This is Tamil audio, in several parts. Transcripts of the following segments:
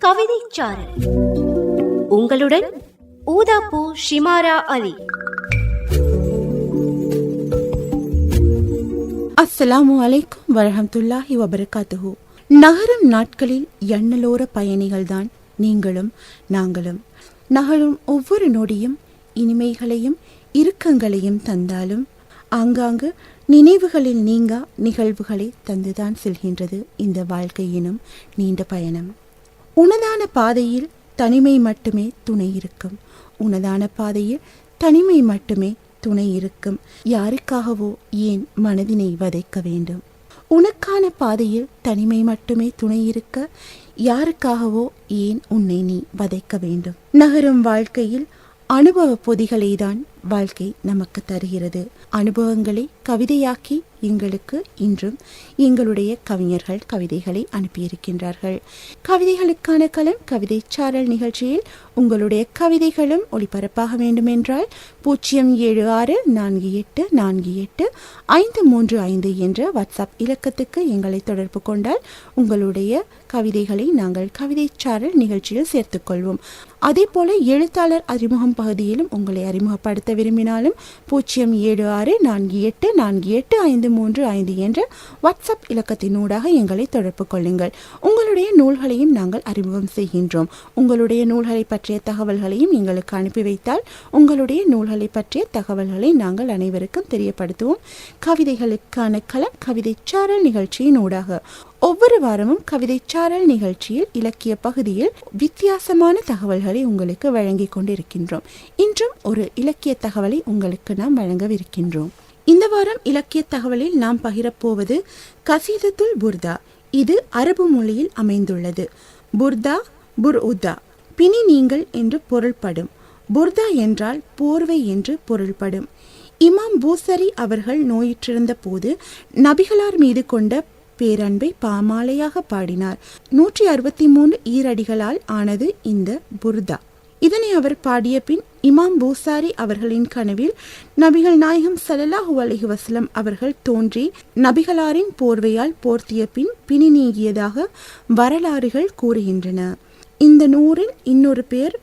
கவிதைச்சாரல் உங்களுடன் ஊதாப்பூ ஷிமாரா அலி. அஸ்ஸலாமு அலைக்கும் வரஹமத்துல்லாஹி வபரகாத்துஹு. நகரும் நாட்களில் எண்ணலோர பயணிகள்தான் நீங்களும் நாங்களும். நகரும் ஒவ்வொரு நொடியும் இனிமைகளையும் இறுக்கங்களையும் தந்தாலும் ஆங்காங்கு நினைவுகளில் நீங்கா நிகழ்வுகளை தந்துதான் செல்கின்றது இந்த வாழ்க்கையினும் நீண்ட பயணம். உனதான பாதையில் தனிமை மட்டுமே துணை இருக்கும். உனதான பாதையில் தனிமை மட்டுமே துணை இருக்கும். யாருக்காகவோ ஏன் மனதினை வதைக்க வேண்டும்? உனக்கான பாதையில் தனிமை மட்டுமே துணை இருக்க யாருக்காகவோ ஏன் உன்னை நீ வதைக்க வேண்டும்? நகரும் வாழ்க்கையில் அனுபவ பொதிகளை தான் வாழ்க்கை நமக்கு தருகிறது. அனுபவங்களை கவிதையாக்கி எங்களுக்கு இன்றும் எங்களுடைய கவிஞர்கள் கவிதைகளை அனுப்பியிருக்கின்றார்கள். கவிதைகளுக்கான களம் கவிதை சாரல் நிகழ்ச்சியில் உங்களுடைய கவிதைகளும் ஒளிபரப்பாக வேண்டுமென்றால் பூஜ்ஜியம் ஏழு ஆறு நான்கு எட்டு நான்கு எட்டு ஐந்து மூன்று ஐந்து என்ற வாட்ஸ்அப் இலக்கத்துக்கு எங்களை தொடர்பு கொண்டால் உங்களுடைய கவிதைகளை நாங்கள் கவிதை சாரல் நிகழ்ச்சியில் சேர்த்துக்கொள்வோம் அதே போல எழுத்தாளர் அறிமுகம் பகுதியிலும் உங்களை அறிமுகப்படுத்த விரும்பினாலும் பூஜ்ஜியம் ஏழு ஆறு நான்கு எட்டு நான்கு எட்டு ஐந்து மூன்று ஐந்து என்ற வாட்ஸ்அப் இலக்கத்தினூடாக எங்களை தொடர்பு கொள்ளுங்கள். உங்களுடைய நூல்களையும் நாங்கள் அறிமுகம் செய்கின்றோம். உங்களுடைய நூல்களை பற்றிய தகவல்களையும் எங்களுக்கு அனுப்பி வைத்தால் உங்களுடைய நூல்களை பற்றிய தகவல்களை நாங்கள் அனைவருக்கும் தெரியப்படுத்துவோம். கவிதைகளுக்கான கலம் கவிதை சாரல் நிகழ்ச்சியின் ஊடாக ஒவ்வொரு வாரமும் கவிதை சாரல் நிகழ்ச்சியில் இலக்கிய பகுதியில் வித்தியாசமான தகவல்களை உங்களுக்கு வழங்கிக் கொண்டிருக்கின்றோம். இன்றும் ஒரு இலக்கிய தகவலை உங்களுக்கு நாம் வழங்கவிருக்கின்றோம். இந்த வாரம் இலக்கிய தகவலில் நாம் பகிரப்போவது கசீதத்துல் புர்தா. இது அரபு மொழியில் அமைந்துள்ளது. புர்தா புர் உதா. பிணி நீங்கள் என்று பொருள்படும். புர்தா என்றால் போர்வை என்று பொருள்படும். இமாம் பூசரி அவர்கள் நோயிற்றிருந்த போது நபிகளார் மீது கொண்ட பேரன்பை பாமாலையாக பாடினார். நூற்றி அறுபத்தி மூன்று ஈரடிகளால் ஆனது இந்த புர்தா. இதனை அவர் பாடிய பின் இமாம் பூசாரி அவர்களின் கனவில் நபிகள் நாயகம் சலல்லாஹு அலைஹி வசலம் அவர்கள் தோன்றி நபிகளாரின் போர்வையால் போர்த்திய பின் பிணி நீங்கியதாக வரலாறுகள் கூறுகின்றன. இந்த நூரில் இன்னொரு பேர்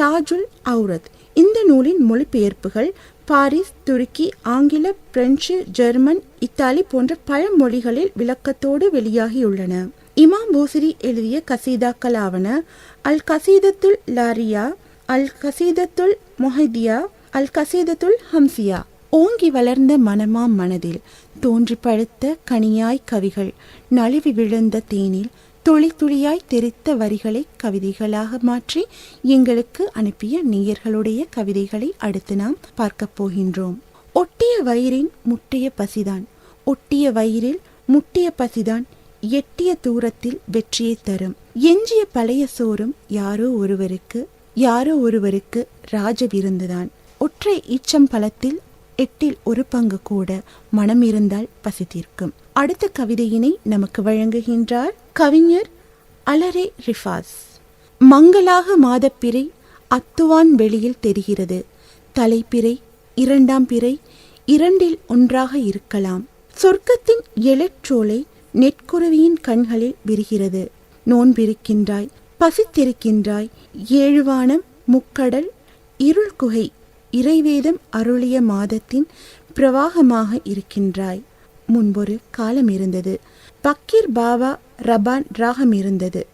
தாஜுல் அவுரத். இந்த நூலின் மொழிபெயர்ப்புகள் பாரிஸ் துருக்கி ஆங்கில பிரெஞ்சு ஜெர்மன் இத்தாலி போன்ற பல மொழிகளில் விளக்கத்தோடு வெளியாகியுள்ளன. இமாம் பூசிரி எழுதிய கசீதாக்களாவன அல் கசீதத்துல் லாரியா அல் கசீதத்துல் மொஹதியா அல் கசீதத்துல் ஹம்சியா. ஓங்கி வளர்ந்த மனமாம் மனதில் தோன்றி பழுத்த கனியாய் கவிகள் நழுவி விழுந்த தேனில் துளி துளியாய் தெரித்த வரிகளை கவிதைகளாக மாற்றி எங்களுக்கு அனுப்பிய நேயர்களுடைய கவிதைகளை அடுத்து நாம் பார்க்க போகின்றோம். ஒட்டிய வயிறின் முட்டிய பசிதான். ஒட்டிய வயிறில் முட்டிய பசிதான். எட்டிய தூரத்தில் வெற்றியை தரும். எஞ்சிய பழைய சோறும் யாரோ ஒருவருக்கு யாரோ ஒருவருக்கு ராஜ விருந்துதான். ஒற்றை ஈச்சம் பழத்தில் எட்டில் ஒரு பங்கு கூட மனம் இருந்தால் பசித்திருக்கும். அடுத்த கவிதையினை நமக்கு வழங்குகின்றார் கவிஞர் அலரே ரிஃபாஸ். மங்களாக மாதப்பிறை அத்துவான் வெளியில் தெரிகிறது. தலைப்பிறை இரண்டாம் பிறை இரண்டில் ஒன்றாக இருக்கலாம். சொர்க்கத்தின் எழற்றோலை நெற்குருவியின் கண்களில் விரிகிறது. நோன்பிருக்கின்றாய் பசித்திருக்கின்றாய் ஏழுவானம் முக்கடல் இருள் குகை இறைவேதம் அருளிய மாதத்தின் பிரவாகமாக இருக்கின்றாய். முன்பொரு காலம் இருந்தது. பக்கீர் பாபா ரபான் ராகம் இருந்தது.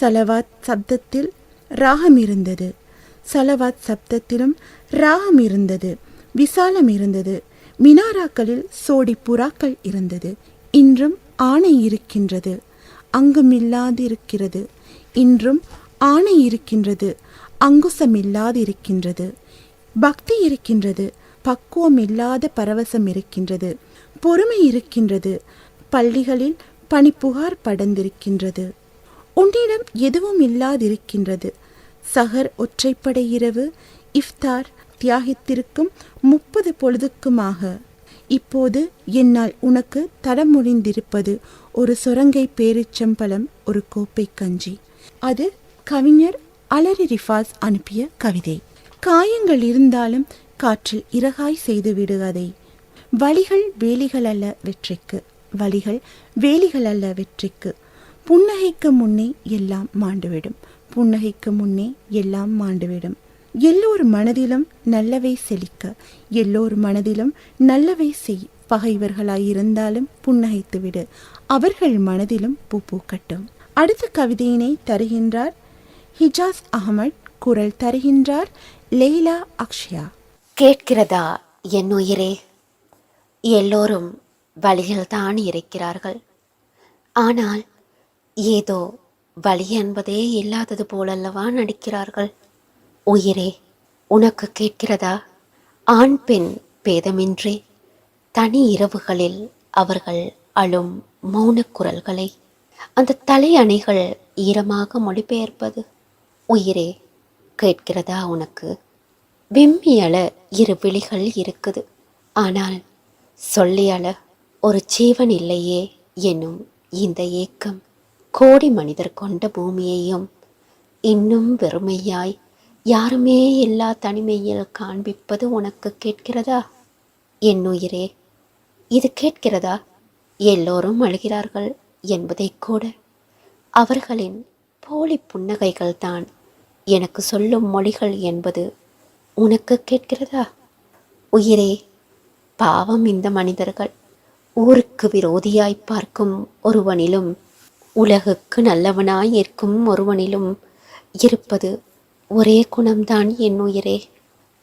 சலவாத் சப்தத்தில் ராகம் இருந்தது. சலவாத் சப்தத்திலும் ராகம் இருந்தது. விசாலம் இருந்தது. மினாராக்களில் சோடி புறாக்கள் இருந்தது. இன்றும் ஆணை இருக்கின்றது. அங்குமில்லாதிருக்கிறது. இன்றும் ஆணை இருக்கின்றது. அங்குசமில்லாதிருக்கின்றது. பக்தி இருக்கின்றது பக்குவம் இல்லாத பரவசம் இருக்கின்றது பொறுமை இருக்கின்றது பள்ளிகளில் பனிப்புகார் படர்ந்திருக்கின்றது. உன்னிடம் எதுவும் இல்லாதிருக்கின்றது. சஹர் ஒற்றைப்படை இரவு இஃப்தார் தியாகித்திருக்கும் முப்பது பொழுதுக்குமாக. இப்போது என்னால் உனக்கு தடம் முடிந்திருப்பது ஒரு சொரங்கை பேரிச்சம்பழம் ஒரு கோப்பை கஞ்சி. அது கவிஞர் அலரி ரிஃபாஸ் அனுப்பிய கவிதை. காயங்கள் இருந்தாலும் காற்றில் இறகாய் செய்து விடுவதை வழிகள் வேலிகள் அல்ல வெற்றிக்கு. வழிகள் வேலிகள் அல்ல வெற்றிக்கு. புன்னகைக்கு முன்னே எல்லாம் மாண்டுவிடும். புன்னகைக்கு முன்னே எல்லாம் மாண்டுவிடும். எல்லோர் மனதிலும் நல்லவை செழிக்க. எல்லோர் மனதிலும் நல்லவை செய். பகைவர்களாயிருந்தாலும் புன்னகைத்து விடு. அவர்கள் மனதிலும் பூ பூக்கட்டும் அடுத்த கவிதையினை தருகின்றார். ஹிஜாஸ் அகமட் குரல் தருகின்றார். லெய்லா அக்ஷயா. கேட்கிறதா என் உயிரே? எல்லோரும் வழியில்தான் இருக்கிறார்கள். ஆனால் ஏதோ வழி என்பதே இல்லாதது போலல்லவா நடிக்கிறார்கள்? உயிரே உனக்கு கேட்கிறதா? ஆண் பெண் பேதமின்றி தனி இரவுகளில் அவர்கள் அழும் மௌன குரல்களை. அந்த தலையணைகள் ஈரமாக மொழிபெயர்ப்பது. உயிரே கேட்கிறதா உனக்கு? விம்மியல இரு விழிகள் இருக்குது. ஆனால் சொல்லியல ஒரு ஜீவன் இல்லையே என்னும் இந்த ஏக்கம் கோடி மனிதர் கொண்ட பூமியையும் இன்னும் வெறுமையாய் யாருமே எல்லா தனிமையில் காண்பிப்பது உனக்கு கேட்கிறதா? என் உயிரே இது கேட்கிறதா? எல்லோரும் அழுகிறார்கள் என்பதை கூட. அவர்களின் போலி புன்னகைகள் தான் எனக்கு சொல்லும் மொழிகள் என்பது உனக்கு கேட்கிறதா? உயிரே பாவம் இந்த மனிதர்கள். ஊருக்கு விரோதியாய் பார்க்கும் ஒருவனிலும் உலகுக்கு நல்லவனாய் இருக்கும் ஒருவனிலும் இருப்பது ஒரே குணம்தான் என் உயிரே.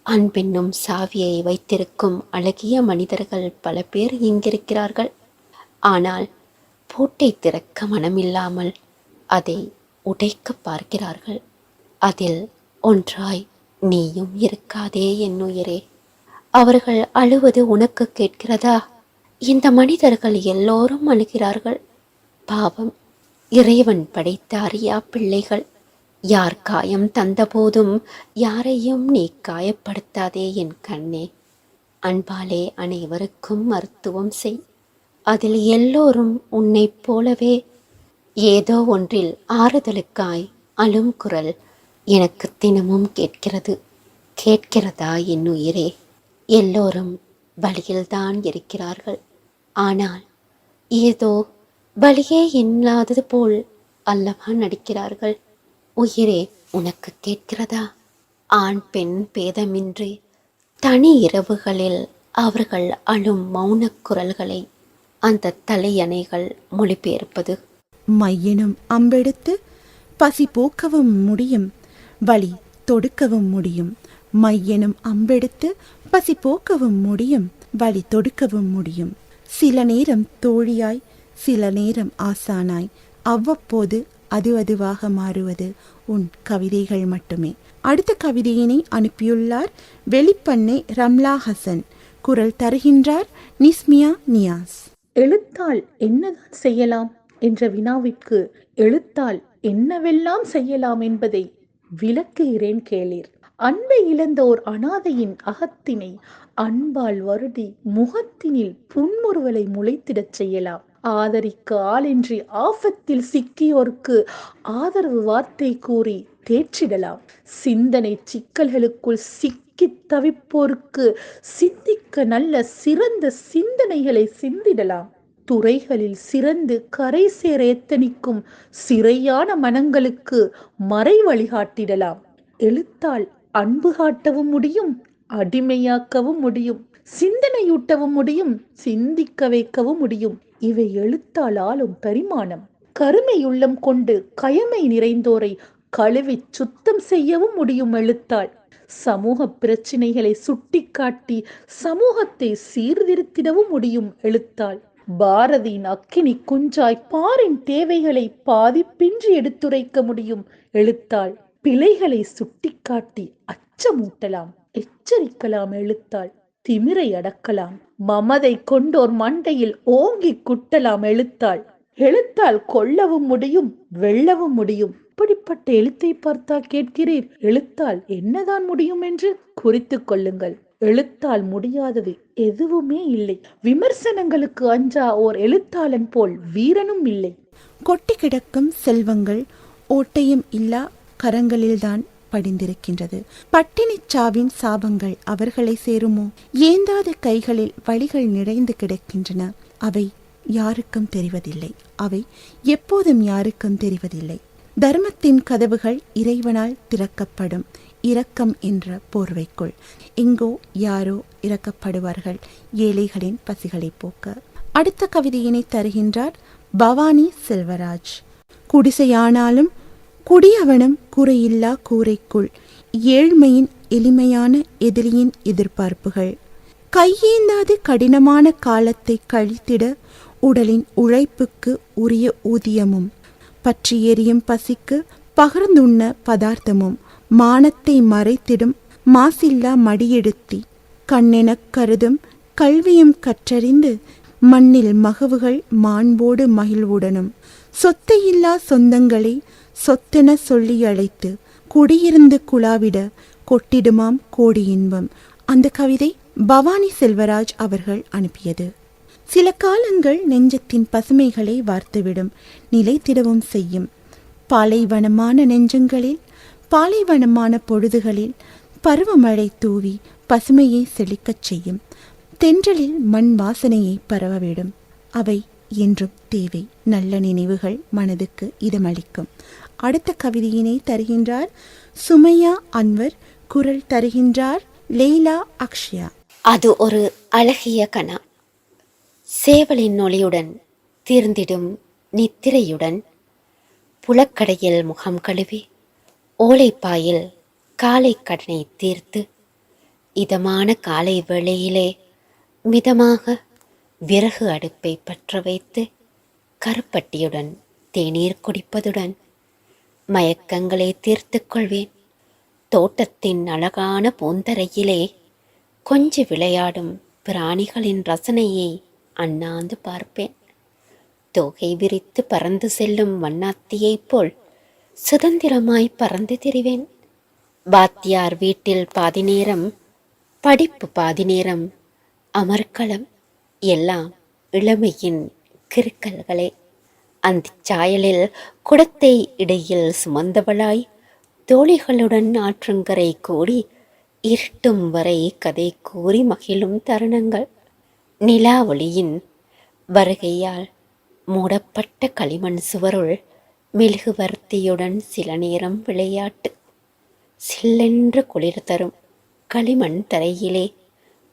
அன்பென்னும் சாவியை வைத்திருக்கும் அழகிய மனிதர்கள் பல பேர் இங்கிருக்கிறார்கள். ஆனால் பூட்டை திறக்க மனமில்லாமல் அதை உடைக்க பார்க்கிறார்கள். அதில் ஒன்றாய் நீயும் இருக்காதே என் உயிரே. அவர்கள் அழுவது உனக்கு கேட்கிறதா? இந்த மனிதர்கள் எல்லோரும் அழுகிறார்கள். பாவம் இறைவன் படைத்த அறியா பிள்ளைகள். யார் காயம் தந்தபோதும் யாரையும் நீ காயப்படுத்தாதே என் கண்ணே. அன்பாலே அனைவருக்கும் மருத்துவம் செய். அதில் எல்லோரும் உன்னைப் போலவே. ஏதோ ஒன்றில் ஆறுதலுக்காய் அழும் குரல் எனக்கு தினமும் கேட்கிறது கேட்கிறதா என் உயிரே? எல்லோரும் வழியில்தான் இருக்கிறார்கள். ஆனால் ஏதோ வழியே இல்லாதது போல் அல்லவா நடிக்கிறார்கள்? உயிரே உனக்கு கேட்கிறதா? ஆண் பெண் பேதமின்றி தனி இரவுகளில் அவர்கள் அழும் மௌனக் குரல்களை அந்த தலையணைகள் மொழிபெயர்ப்பது. மையனும் அம்பெடுத்து பசி போக்கவும் முடியும். வலி தொடுக்கவும் முடியும். மையெனும் அம்பெடுத்து பசி போக்கவும் முடியும். வழி தொடுக்கவும் முடியும். சில நேரம் தோழியாய் சில நேரம் ஆசானாய். அவ்வப்போது அது அதுவாக மாறுவது உன் கவிதைகள் மட்டுமே. அடுத்த கவிதையினை அனுப்பியுள்ளார் வெளிப்பண்ணை ரம்லா ஹசன் குரல் தருகின்றார் நிஸ்மியா நியாஸ். எழுத்தால் என்னதான் செய்யலாம்? என்ற வினாவிற்கு எழுத்தால் என்னவெல்லாம் செய்யலாம் என்பதை விளக்குகிறேன் கேளீர். அன்பை இழந்த ஓர் அனாதையின் அகத்தினை அன்பால் வருடி முகத்தினில் புன்முறுவலை முளைத்திடச் செய்யலாம். ஆதரிக்க ஆளின்றி ஆபத்தில் சிக்கியோர்க்கு ஆதரவு வார்த்தை கூறி தேற்றிடலாம். சிந்தனை சிக்கல்களுக்குள் சிக்கி தவிப்போருக்கு சிந்திக்க நல்ல சிறந்த சிந்தனைகளை சிந்திடலாம். துறைகளில் சிறந்து கரை சேர எத்தனிக்கும் சிறையான மனங்களுக்கு மறை வழிகாட்டிடலாம். எழுத்தால் அன்பு காட்டவும் முடியும் அடிமையாக்கவும் முடியும் சிந்தனையூட்டவும் முடியும் சிந்திக்க வைக்கவும் முடியும். இவை எழுத்தால் ஆளும் பரிமாணம். கருமை உள்ளம் கொண்டு கயமை நிறைந்தோரை கழுவி சுத்தம் செய்யவும் முடியும் எழுத்தாள் சமூக பிரச்சினைகளை சுட்டிக்காட்டி சமூகத்தை சீர்திருத்திடவும் முடியும் எழுத்தாள் பாரதியின் அக்கினி குஞ்சாய் பாரின் தேவைகளை பாதிப்பின்றி எடுத்துரைக்க முடியும். எழுத்தாள் பிழைகளை சுட்டிக்காட்டி அச்சமூட்டலாம். எச்சரிக்கலாம் எழுத்தாள் திமிரை அடக்கலாம். மமதை கொண்டோர் மண்டையில் ஓங்கி குட்டலாம் எழுத்தாள். எழுத்தால் கொல்லவும் முடியும் வெல்லவும் முடியும். இப்படிப்பட்ட எழுத்தை பார்த்தா கேட்கிறீர் எழுத்தால் என்னதான் முடியும் என்று குறித்து கொள்ளுங்கள். எழுத்தால் முடியாதது எதுவுமே இல்லை. விமர்சனங்களுக்கு அஞ்சா ஓர் எழுத்தாளன் போல் வீரனும் இல்லை. கொட்டி கிடக்கும் செல்வங்கள் ஓட்டையும் இல்லா கரங்களில்தான் படிந்திருக்கின்றது. பட்டினி சாவின் சாபங்கள் அவர்களை சேருமோ? ஏந்தாத கைகளில் வழிகள் நிறைந்து கிடக்கின்றன. அவை யாருக்கும் தெரிவதில்லை. அவை எப்போதும் யாருக்கும் தெரிவதில்லை. தர்மத்தின் கதவுகள் இறைவனால் திறக்கப்படும். இரக்கம் என்ற போர்வைக்குள். எங்கோ யாரோ இறக்கப்படுவார்கள். ஏழைகளின் பசிகளை போக்க. அடுத்த கவிதையினை தருகின்றார் பவானி செல்வராஜ். குடிசையானாலும் குடியவனும் குறையில்லா கூரைக்குள். ஏழ்மையின் எளிமையான எதிரியின் எதிர்பார்ப்புகள். கையேந்தாது கடினமான காலத்தை கழித்திட உடலின் உழைப்புக்கு உரிய ஊதியமும். பற்றி எரியும் பசிக்கு பகிர்ந்துண்ண பதார்த்தமும். மானத்தை மறைத்திடும் மாசில்லா மடியெடுத்தி கண்ணெனக் கருதும் கல்வியும் கற்றறிந்து மண்ணில் மகவுகள் மாண்போடு மகிழ்வுடனும். சொத்தையில்லா சொந்தங்களை சொத்தென சொல்லி அழைத்து குடியிருந்து குழாவிட கொட்டிடுமாம் கோடி இன்பம். அந்த கவிதை பவானி செல்வராஜ் அவர்கள் அனுப்பியது. சில காலங்கள் நெஞ்சத்தின் பசுமைகளை வார்த்துவிடும் நிலைத்திடவும் செய்யும். பாலைவனமான நெஞ்சங்களில் பாலைவனமான பொழுதுகளில் பருவமழை தூவி பசுமையை செழிக்கச் செய்யும். தென்றலில் மண் வாசனையை பரவவிடும். அவை என்றும் தேவை. நல்ல நினைவுகள் மனதுக்கு இதமளிக்கும். அடுத்த கவிதையினை தருகின்றார் சுமையா அன்வர். குரல் தருகின்றார் லெய்லா அக்ஷயா. அது ஒரு அழகிய கணா சேவலின் ஒளியுடன் தீர்ந்திடும் நித்திரையுடன் புலக்கடையில் முகம் கழுவி ஓலைப்பாயில் காலை கடனை தீர்த்து இதமான காலை வேளையிலே மிதமாக விறகு அடுப்பை பற்ற வைத்து கருப்பட்டியுடன் தேநீர் குடிப்பதுடன் மயக்கங்களை தீர்த்து கொள்வேன். தோட்டத்தின் அழகான பூந்தரையிலே கொஞ்சி விளையாடும் பிராணிகளின் ரசனையை அண்ணாந்து பார்ப்பேன். தோகை விரித்து பறந்து செல்லும் வண்ணாத்தியைப் போல் சுதந்திரமாய் பறந்து திரிவேன். பாத்தியார் வீட்டில் பாதி நேரம் படிப்பு பாதி நேரம் அமர்க்களம் எல்லாம் இளமையின் கிறுக்கல்களே அந்த சாயலில் குடத்தை இடையில் சுமந்தவளாய் தோழிகளுடன் ஆற்றங்கரை கூடி இருட்டும் வரை கதை கூறி மகிழும் தருணங்கள். நிலா ஒளியின் வருகையால் மூடப்பட்ட களிமண் சுவருள் மெழுகுவர்த்தியுடன் சில நேரம் விளையாட்டு. சில்லென்று குளிர் தரும் களிமண் தரையிலே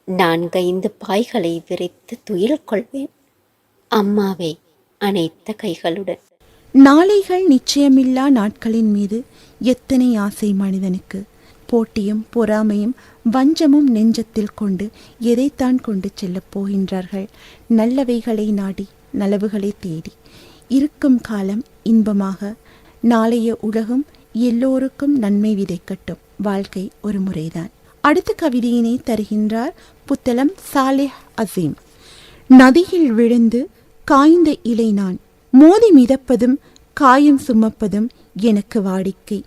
நான்கைந்து பாய்களை விரித்து துயில் கொள்வேன். அம்மாவை அனைத்த கைகளுடன். நாளைகள் நிச்சயமில்லா நாட்களின் மீது எத்தனை ஆசை மனிதனுக்கு? போட்டியும் பொறாமையும் வஞ்சமும் நெஞ்சத்தில் கொண்டு எதைத்தான் கொண்டு செல்லப் போகின்றார்கள்? நல்லவைகளை நாடி நலவுகளை தேடி இருக்கும் காலம் இன்பமாக. நாளைய உலகம் எல்லோருக்கும் நன்மை விதைக்கட்டும். வாழ்க்கை ஒரு முறைதான். அடுத்த கவிதையினை தருகின்றார் புத்தளம் சாலேஹ் அசீம். நதியில் விழுந்து காய்ந்த இலை நான் மோதி மிதப்பதும் காயம் சுமப்பதும் எனக்கு வாடிக்கை.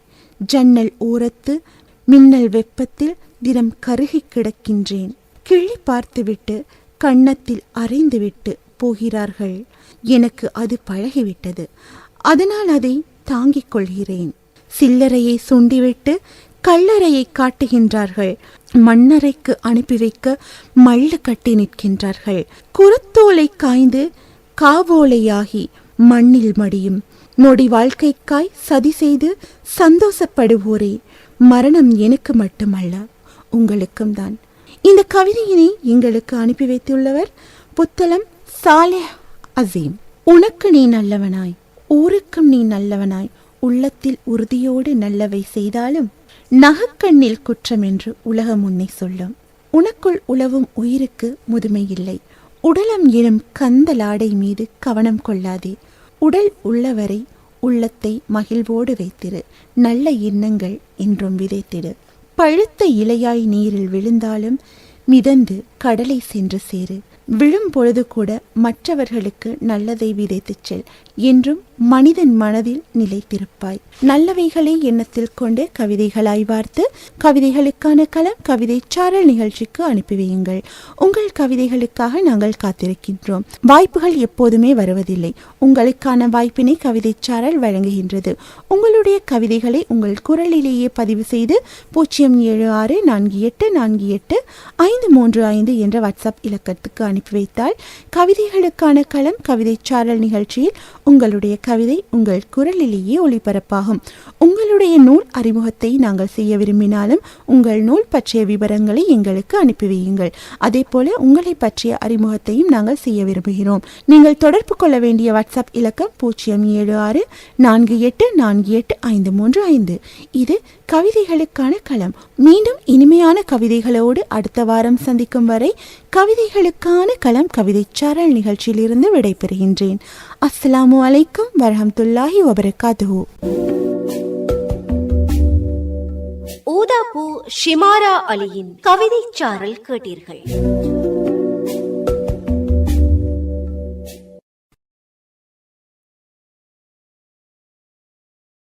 ஜன்னல் ஓரத்து மின்னல் வெப்பத்தில் தினம் கருகி கிடக்கின்றேன். கிழி பார்த்துவிட்டு கன்னத்தில் அரைந்துவிட்டு போகிறார்கள். எனக்கு அது பழகிவிட்டது. அதனால் அதை தாங்கிக் கொள்கிறேன். சில்லறையை சுண்டிவிட்டு கல்லறையை காட்டுகின்றார்கள். மண்ணறைக்கு அனுப்பி வைக்க மல்லு கட்டி நிற்கின்றார்கள். குரத்தோலை காய்ந்து காவோலையாகி மண்ணில் மடியும். நொடி வாழ்க்கைக்காய் சதி செய்து சந்தோஷப்படுவோரே. மரணம் எனக்கு மட்டுமல்ல உங்களுக்கும் தான். இந்த கவிதையினை எங்களுக்கு அனுப்பி வைத்துள்ளவர் புத்தளம் சாலே அசீம் உனக்கு நீ நல்லவனாய் ஊருக்கும் நீ நல்லவனாய் உள்ளத்தில் உறுதியோடு நல்லவை செய்தாலும் நகக்கண்ணில் குற்றம் என்று உலகம் உன்னை சொல்லும். உனக்குள் உழவும் உயிருக்கு முதுமை இல்லை. உடலம் எனும் கந்தலாடை மீது கவனம் கொள்ளாதே. உடல் உள்ளவரை உள்ளத்தை மகிழ்வோடு வைத்திரு. நல்ல எண்ணங்கள் என்றும் விதைத்திடு. பழுத்த இலையாய் நீரில் விழுந்தாலும் மிதந்து கடலை சென்று சேரு. விழும் பொழுது கூட மற்றவர்களுக்கு நல்லதை விதைத்துச் செல் என்றும் மனிதன் மனதில் நிலைத்திருப்பாய். நல்லவைகளை எண்ணத்தில் கொண்டு கவிதைகளாய் வார்த்து கவிதைகளுக்கான களம் கவிதை சாரல் நிகழ்ச்சிக்கு அனுப்பி வையுங்கள். உங்கள் கவிதைகளுக்காக நாங்கள் காத்திருக்கின்றோம். வாய்ப்புகள் எப்போதுமே வருவதில்லை. உங்களுக்கான வாய்ப்பினை கவிதை சாரல் வழங்குகின்றது. உங்களுடைய கவிதைகளை உங்கள் குரலிலேயே பதிவு செய்து பூஜ்ஜியம் ஏழு ஆறு நான்கு எட்டு நான்கு எட்டு ஐந்து மூன்று ஐந்து என்ற வாட்ஸ்அப் இலக்கத்துக்கு அனுப்பி அனுப்பி வைத்தால் கவிதைகளுக்கான களம் கவிதை சாரல் நிகழ்ச்சியில் உங்களுடைய கவிதை உங்கள் குரலிலேயே ஒளிபரப்பாகும். உங்களுடைய நூல் அறிமுகத்தை நாங்கள் செய்ய விரும்பினாலும் உங்கள் நூல் பற்றிய விவரங்களை எங்களுக்கு அனுப்பி வையுங்கள். அதே போல உங்களை பற்றிய அறிமுகத்தையும் நாங்கள் செய்ய விரும்புகிறோம். நீங்கள் தொடர்பு கொள்ள வேண்டிய வாட்ஸ்அப் இலக்கம் பூஜ்ஜியம் ஏழு ஆறு நான்கு எட்டு நான்கு எட்டு ஐந்து மூன்று ஐந்து. இது கவிதைகளுக்கான களம் மீண்டும் இனிமையான கவிதைகளோடு அடுத்த வாரம் சந்திக்கும் வரை கவிதைகளுக்கான களம் கவிதை சாரல் நிகழ்ச்சியிலிருந்து விடைபெறுகின்றேன். அஸ்ஸலாமு அலைக்கும் வரஹம்துல்லாஹி வபரகாத்துஹு. ஊதாப்பூ ஷிமாரா அலியின் கவிதை சாரல் கேட்டீர்கள்.